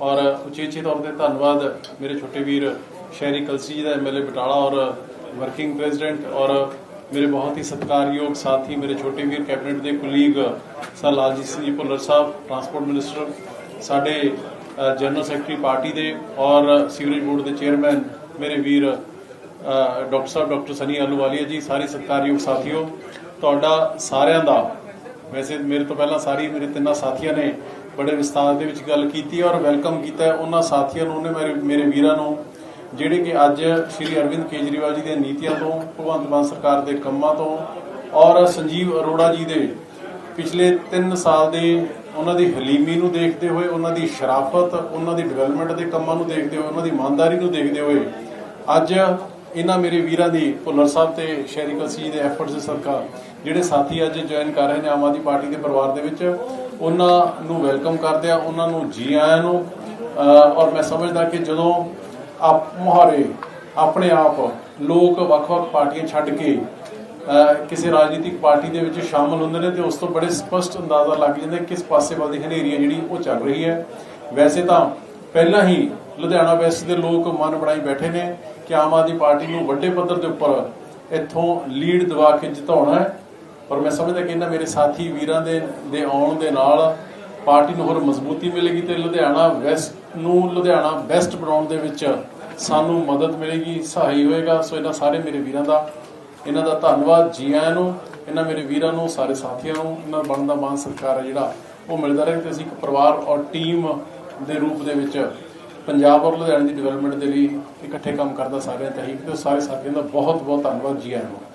ਔਰ ਉਚੇਚੇ ਤੌਰ ਤੇ ਧੰਨਵਾਦ ਮੇਰੇ ਛੋਟੇ ਵੀਰ ਸ਼ਹਿਰੀ ਕਲਸੀ ਜੀ ਦਾ ਐਮਐਲਏ ਬਟਾਲਾ ਔਰ ਵਰਕਿੰਗ ਪ੍ਰੈਜ਼ੀਡੈਂਟ ਔਰ ਮੇਰੇ ਬਹੁਤ ਹੀ ਸਤਿਕਾਰਯੋਗ ਸਾਥੀ ਮੇਰੇ ਛੋਟੇ ਵੀਰ ਕੈਬਨਿਟ ਦੇ colleague sir Laljit Singh ji Bhullar Sahib, transport minister, ਸਾਡੇ ਜਨਰਲ ਸੈਕਟਰੀ ਪਾਰਟੀ ਦੇ ਔਰ ਸੀਵਰੇਜ ਬੋਰਡ ਦੇ ਚੇਅਰਮੈਨ ਮੇਰੇ ਵੀਰ ਡਾਕਟਰ ਸਾਹਿਬ, ਡਾਕਟਰ ਸਨੀ ਆਲੂਵਾਲੀਆ ਜੀ, ਸਾਰੇ ਸਤਿਕਾਰਯੋਗ ਸਾਥੀਓ, ਤੁਹਾਡਾ ਸਾਰਿਆਂ ਦਾ, ਵੈਸੇ ਮੇਰੇ ਤੋਂ ਪਹਿਲਾਂ ਸਾਰੀ ਮੇਰੇ ਤਿੰਨਾਂ ਸਾਥੀਆਂ ਨੇ ਬੜੇ ਵਿਸਤਾਰ ਦੇ ਵਿੱਚ ਗੱਲ ਕੀਤੀ ਔਰ ਵੈਲਕਮ ਕੀਤਾ ਉਹਨਾਂ ਸਾਥੀਆਂ ਨੂੰ, ਉਹਨੇ ਮੇਰੇ ਮੇਰੇ ਵੀਰਾਂ ਨੂੰ, ਜਿਹੜੇ ਕਿ ਅੱਜ ਸ਼੍ਰੀ ਅਰਵਿੰਦ ਕੇਜਰੀਵਾਲ ਜੀ ਦੀਆਂ ਨੀਤੀਆਂ ਤੋਂ, ਭਗਵੰਤ ਮਾਨ ਸਰਕਾਰ ਦੇ ਕੰਮਾਂ ਤੋਂ ਔਰ ਸੰਜੀਵ ਅਰੋੜਾ ਜੀ ਦੇ ਪਿਛਲੇ 3 ਸਾਲ ਦੇ ਉਹਨਾਂ ਦੀ ਹਲੀਮੀ ਨੂੰ ਦੇਖਦੇ ਹੋਏ, ਉਹਨਾਂ ਦੀ ਸ਼ਰਾਫਤ, ਉਹਨਾਂ ਦੀ ਡਿਵੈਲਪਮੈਂਟ ਦੇ ਕੰਮਾਂ ਨੂੰ ਦੇਖਦੇ ਹੋਏ, ਉਹਨਾਂ ਦੀ ਇਮਾਨਦਾਰੀ ਨੂੰ ਦੇਖਦੇ ਹੋਏ ਅੱਜ ਇਹਨਾਂ ਮੇਰੇ ਵੀਰਾਂ ਦੀ ਭੁੱਲਰ ਸਾਹਿਬ ਤੇ ਸ਼ਹਿਰੀ ਕਲਸੀ ਦੇ ਐਫਰਟਸ ਦੇ ਸਦਕਾ ਜਿਹੜੇ ਸਾਥੀ ਅੱਜ ਜੁਆਇਨ ਕਰ ਰਹੇ ਨੇ ਆਮ ਆਦਮੀ ਪਾਰਟੀ ਦੇ ਪਰਿਵਾਰ ਦੇ ਵਿੱਚ ਉਹਨਾਂ ਨੂੰ ਵੈਲਕਮ ਕਰਦੇ ਆ ਉਹਨਾਂ ਨੂੰ ਜੀ ਆਇਆਂ ਨੂੰ। ਔਰ ਮੈਂ ਸਮਝਦਾ ਕਿ ਜਦੋਂ ਆਪ ਮੁਹਾਰੇ ਆਪਣੇ ਆਪ ਲੋਕ ਵੱਖ-ਵੱਖ ਪਾਰਟੀਆਂ ਛੱਡ ਕੇ ਕਿਸੇ ਰਾਜਨੀਤਿਕ ਪਾਰਟੀ ਦੇ ਵਿੱਚ ਸ਼ਾਮਲ ਹੁੰਦੇ ਨੇ ਤੇ ਉਸ ਤੋਂ ਬੜੇ ਸਪਸ਼ਟ ਅੰਦਾਜ਼ਾ ਲੱਗ ਜਾਂਦਾ ਕਿਸ ਪਾਸੇ ਵੱਲ ਦੀ ਹਨੇਰੀ ਹੈ ਜਿਹੜੀ ਉਹ ਚੱਲ ਰਹੀ ਹੈ। ਵੈਸੇ ਤਾਂ ਪਹਿਲਾਂ ਹੀ ਲੁਧਿਆਣਾ ਵੈਸਟ ਦੇ ਲੋਕ ਮਨ ਬਣਾਈ ਬੈਠੇ ਨੇ ਕਿ ਆਮ ਆਦਮੀ ਪਾਰਟੀ ਨੂੰ ਵੱਡੇ ਪੱਧਰ ਦੇ ਉੱਪਰ ਇੱਥੋਂ ਲੀਡ ਦਿਵਾ ਕੇ ਜਿਤਾਉਣਾ ਹੈ। ਪਰ ਮੈਂ ਸਮਝਦਾ ਕਿ ਇਹਨਾਂ ਮੇਰੇ ਸਾਥੀ ਵੀਰਾਂ ਦੇ ਦੇ ਆਉਣ ਦੇ ਨਾਲ ਪਾਰਟੀ ਨੂੰ ਹੋਰ ਮਜ਼ਬੂਤੀ ਮਿਲੇਗੀ ਤੇ ਲੁਧਿਆਣਾ ਵੈਸਟ ਨੂੰ ਲੁਧਿਆਣਾ ਬੈਸਟ ਬਣਾਉਣ ਦੇ ਵਿੱਚ ਸਾਨੂੰ ਮਦਦ ਮਿਲੇਗੀ, ਸਹਾਈ ਹੋਏਗਾ। ਸੋ ਇਹਨਾਂ ਸਾਰੇ ਮੇਰੇ ਵੀਰਾਂ ਦਾ, ਇਹਨਾਂ ਦਾ ਧੰਨਵਾਦ ਜੀ ਆਇਆਂ ਨੂੰ, ਇਹਨਾਂ ਮੇਰੇ ਵੀਰਾਂ ਨੂੰ, ਸਾਰੇ ਸਾਥੀਆਂ ਨੂੰ, ਇਹਨਾਂ ਦਾ ਬਣਦਾ ਮਾਨ ਸਤਿਕਾਰ ਹੈ ਜਿਹੜਾ, ਉਹ ਮਿਲਦਾ ਰਹੇ ਤੇ ਅਸੀਂ ਇੱਕ ਪਰਿਵਾਰ ਔਰ ਟੀਮ ਦੇ ਰੂਪ ਦੇ ਵਿੱਚ ਪੰਜਾਬ ਔਰ ਲੁਧਿਆਣੇ ਦੀ ਡਿਵੈਲਪਮੈਂਟ ਦੇ ਲਈ ਇਕੱਠੇ ਕੰਮ ਕਰਦਾ ਸਾਰਿਆਂ ਦਾ ਹੀ ਤੇ ਸਾਰੇ ਸਾਥੀਆਂ ਦਾ ਬਹੁਤ ਬਹੁਤ ਧੰਨਵਾਦ ਜੀ ਆਇਆਂ ਨੂੰ।